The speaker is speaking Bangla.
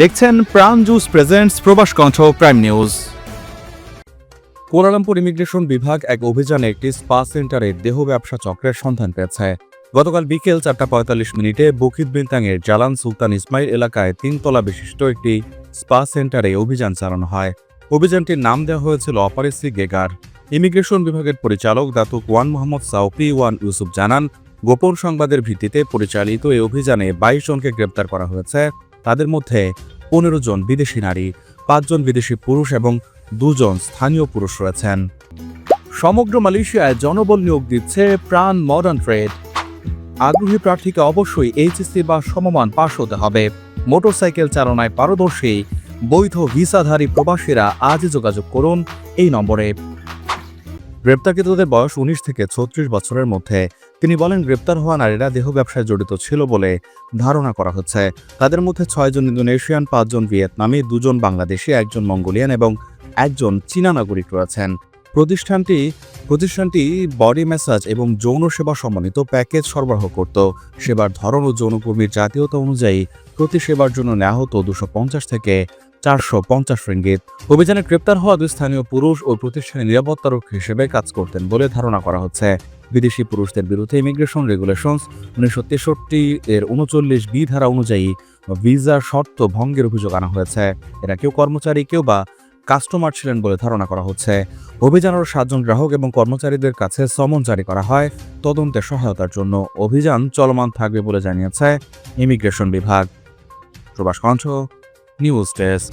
দেখছেন প্রাণ জুস প্রেজেন্টস প্রবাস কণ্ঠ প্রাইম নিউজ কুয়ালালামপুর ইমিগ্রেশন বিভাগ এক অভিযানে একটি স্পা সেন্টারে দেহ ব্যবসা চক্রের সন্ধান পেয়েছে। গতকাল বিকেল চারটা পঁয়তাল্লিশ মিনিটে বকিত বিনতাংয়ের জালান সুলতান ইসমাইল এলাকায় তিনতলা বিশিষ্ট একটি স্পা সেন্টারে অভিযান চালানো হয়। অভিযানটির নাম দেওয়া হয়েছিল অপারেসি গেগার। ইমিগ্রেশন বিভাগের পরিচালক Datuk Wan Mohammad Saupi Wan Yusuf জানান, গোপন সংবাদের ভিত্তিতে পরিচালিত এই অভিযানে বাইশ জনকে গ্রেপ্তার করা হয়েছে। তাদের মধ্যে পনেরো জন বিদেশি নারী, পাঁচজন বিদেশি পুরুষ এবং দুজন স্থানীয় পুরুষ রয়েছেন। সমগ্র মালয়েশিয়ায় জনবল নিয়োগ দিচ্ছে প্রাণ মডার্ন ট্রেড আগ্রহী প্রার্থীকে অবশ্যই এইচএসসি বা সমমান পাশ হতে হবে। মোটরসাইকেল চালনায় পারদর্শী, বৈধ ভিসাধারী প্রবাসীরা আজই যোগাযোগ করুন এই নম্বরে। গ্রেপ্তারকৃতদের বয়স উনিশ থেকে ছত্রিশ বছরের মধ্যে। তিনি বলেন, গ্রেপ্তার হওয়া নারীরা দেহ ব্যবসায় জড়িত ছিল বলে ধারণা করা হচ্ছে। তাদের মধ্যে ছয়জন ইন্দোনেশিয়ান পাঁচজন ভিয়েতনামি দুজন বাংলাদেশি একজন মঙ্গোলিয়ান এবং একজন চীনা নাগরিক রয়েছেন। প্রতিষ্ঠানটি প্রতিষ্ঠানটি বডি ম্যাসাজ এবং যৌন সেবা সম্বলিত প্যাকেজ সরবরাহ করত। সেবার ধরন ও যৌনকর্মীর জাতীয়তা অনুযায়ী প্রতি সেবার জন্য নেওয়া হতো দুশো থেকে চারশো পঞ্চাশ রিঙ্গিত। অভিযানে গ্রেপ্তার হওয়া দুই স্থানীয় পুরুষ ও প্রতিষ্ঠানের নিরাপত্তারক্ষী হিসেবে কাজ করতেন বলে ধারণা করা হচ্ছে। বিদেশি পুরুষদের বিরুদ্ধে ইমিগ্রেশন রেগুলেশনস উনিশশো তেষট্টি এর উনচল্লিশ বি ধারা অনুযায়ী ভিসার শর্ত ভঙ্গের অভিযোগ আনা হয়েছে। এরা কেউ কর্মচারী, কেউ বা কাস্টমার ছিলেন বলে ধারণা করা হচ্ছে। অভিযানের সাতজন গ্রাহক এবং কর্মচারীদের কাছে সমন জারি করা হয় তদন্তে সহায়তার জন্য। অভিযান চলমান থাকবে বলে জানিয়েছে ইমিগ্রেশন বিভাগ। প্রবাস কণ্ঠ নিউজ ডেস্ক